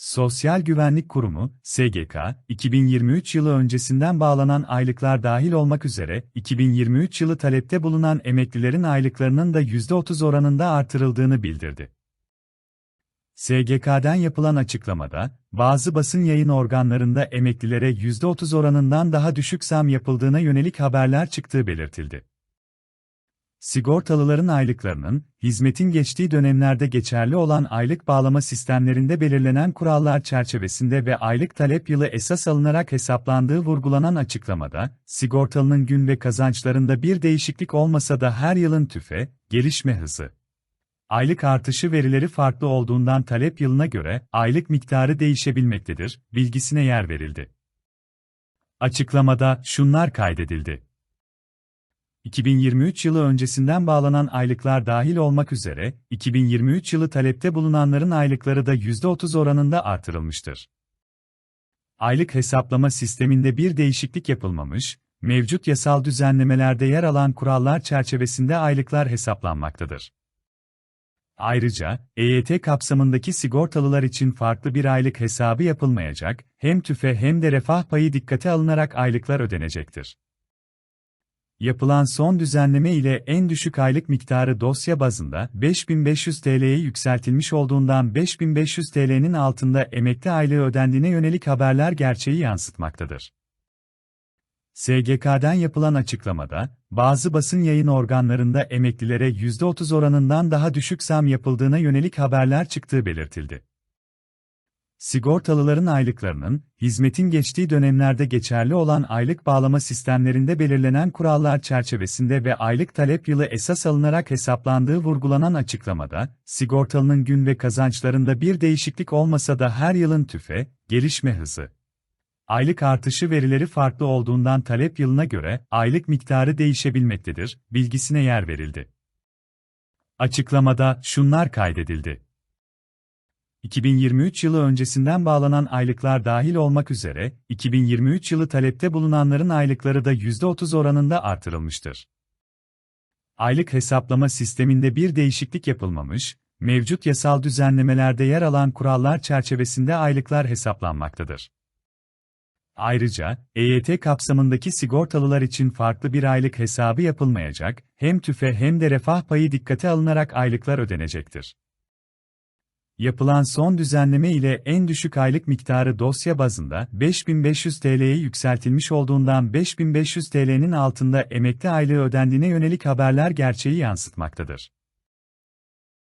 Sosyal Güvenlik Kurumu, SGK, 2023 yılı öncesinden bağlanan aylıklar dahil olmak üzere, 2023 yılı talepte bulunan emeklilerin aylıklarının da %30 oranında artırıldığını bildirdi. SGK'den yapılan açıklamada, bazı basın yayın organlarında emeklilere %30 oranından daha düşük zam yapıldığına yönelik haberler çıktığı belirtildi. Sigortalıların aylıklarının, hizmetin geçtiği dönemlerde geçerli olan aylık bağlama sistemlerinde belirlenen kurallar çerçevesinde ve aylık talep yılı esas alınarak hesaplandığı vurgulanan açıklamada, sigortalının gün ve kazançlarında bir değişiklik olmasa da her yılın tüfe, gelişme hızı, aylık artışı verileri farklı olduğundan talep yılına göre aylık miktarı değişebilmektedir, bilgisine yer verildi. Açıklamada şunlar kaydedildi. 2023 yılı öncesinden bağlanan aylıklar dahil olmak üzere, 2023 yılı talepte bulunanların aylıkları da %30 oranında artırılmıştır. Aylık hesaplama sisteminde bir değişiklik yapılmamış, mevcut yasal düzenlemelerde yer alan kurallar çerçevesinde aylıklar hesaplanmaktadır. Ayrıca, EYT kapsamındaki sigortalılar için farklı bir aylık hesabı yapılmayacak, hem tüfe hem de refah payı dikkate alınarak aylıklar ödenecektir. Yapılan son düzenleme ile en düşük aylık miktarı dosya bazında 5500 TL'ye yükseltilmiş olduğundan 5500 TL'nin altında emekli aylığı ödendiğine yönelik haberler gerçeği yansıtmaktadır. SGK'den yapılan açıklamada, bazı basın yayın organlarında emeklilere %30 oranından daha düşük zam yapıldığına yönelik haberler çıktığı belirtildi. Sigortalıların aylıklarının, hizmetin geçtiği dönemlerde geçerli olan aylık bağlama sistemlerinde belirlenen kurallar çerçevesinde ve aylık talep yılı esas alınarak hesaplandığı vurgulanan açıklamada, sigortalının gün ve kazançlarında bir değişiklik olmasa da her yılın tüfe, gelişme hızı, aylık artışı verileri farklı olduğundan talep yılına göre aylık miktarı değişebilmektedir, bilgisine yer verildi. Açıklamada şunlar kaydedildi. 2023 yılı öncesinden bağlanan aylıklar dahil olmak üzere, 2023 yılı talepte bulunanların aylıkları da %30 oranında artırılmıştır. Aylık hesaplama sisteminde bir değişiklik yapılmamış, mevcut yasal düzenlemelerde yer alan kurallar çerçevesinde aylıklar hesaplanmaktadır. Ayrıca, EYT kapsamındaki sigortalılar için farklı bir aylık hesabı yapılmayacak, hem tüfe hem de refah payı dikkate alınarak aylıklar ödenecektir. Yapılan son düzenleme ile en düşük aylık miktarı dosya bazında 5500 TL'ye yükseltilmiş olduğundan 5500 TL'nin altında emekli aylığı ödendiğine yönelik haberler gerçeği yansıtmaktadır.